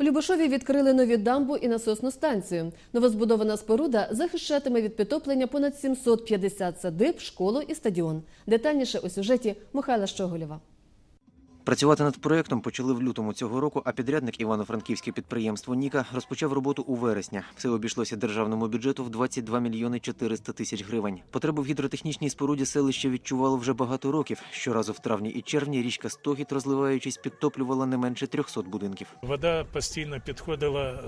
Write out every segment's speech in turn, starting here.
У Любошові відкрили нові дамбу і насосну станцію. Новозбудована споруда захищатиме від підтоплення понад 750 садиб, школу і стадіон. Детальніше у сюжеті Михайла Щоголєва. Працювати над проектом почали в лютому цього року, а підрядник івано-франківське підприємство Ніка розпочав роботу у вересня. Все обійшлося державному бюджету в 22 мільйони 400 тисяч гривень. Потребу в гідротехнічній споруді селище відчувало вже багато років. Щоразу в травні і червні річка Стогіт, розливаючись, підтоплювала не менше 300 будинків. Вода постійно підходила е,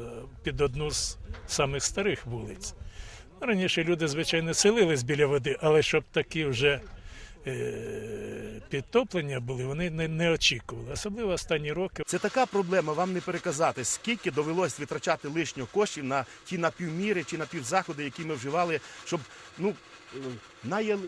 під одну з самих старих вулиць. Раніше люди, звичайно, селились біля води, але щоб такі вже підтоплення були, вони не, не очікували. Особливо останні роки. Це така проблема, вам не переказати, скільки довелось витрачати лишнього коштів на ті напівміри чи напівзаходи, які ми вживали, щоб ну е,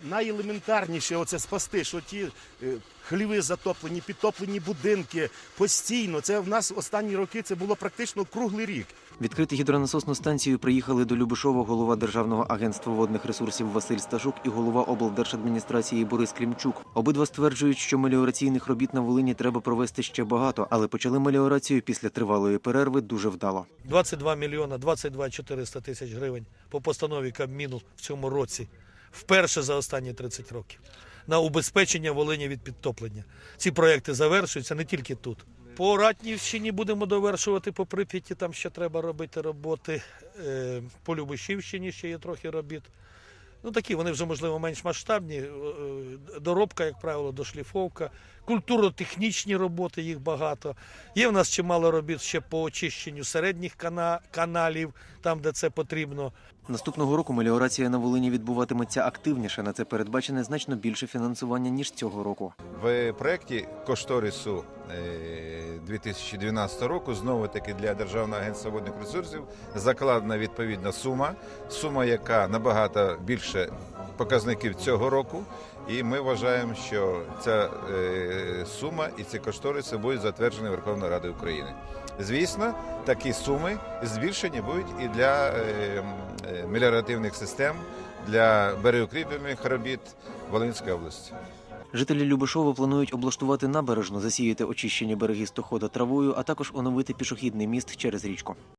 найелементарніше оце спасти, що ті е, хліви затоплені, підтоплені будинки постійно. Це в нас останні роки це було практично круглий рік. Відкрити гідронасосну станцію приїхали до Любишова голова Державного агентства водних ресурсів Василь Сташук і голова облдержадміністрації Борис Клімчук. Обидва стверджують, що меліораційних робіт на Волині треба провести ще багато, але почали меліорацію після тривалої перерви дуже вдало. 22 мільйона 22 400 тисяч гривень по постанові Кабміну в цьому році. Вперше за останні 30 років. На убезпечення Волині від підтоплення. Ці проекти завершуються не тільки тут. По Ратнівщині будемо довершувати по Прип'яті, там ще треба робити роботи. Е, По Любошівщині ще є трохи робіт. Ну такі вони вже можливо менш масштабні. Е, е, Доробка, як правило, дошліфовка, культурно-технічні роботи, їх багато. Є в нас чимало робіт ще по очищенню середніх кана- каналів, там де це потрібно. Наступного року меліорація на Волині відбуватиметься активніше. На це передбачене значно більше фінансування ніж цього року. В проєкті кошторису е, 2012 року знову таки для Державного агентства водних ресурсів закладена відповідна сума, сума, яка набагато більше показників цього року. І ми вважаємо, що ця е, сума і ці кошториси будуть затверджені Верховною Радою України. Звісно, такі суми збільшені будуть і для е, е, меліоративних систем, для берегоукріплених робіт Волинської області. Жителі Любешова планують облаштувати набережну, засіяти очищені береги стохода травою, а також оновити пішохідний міст через річку.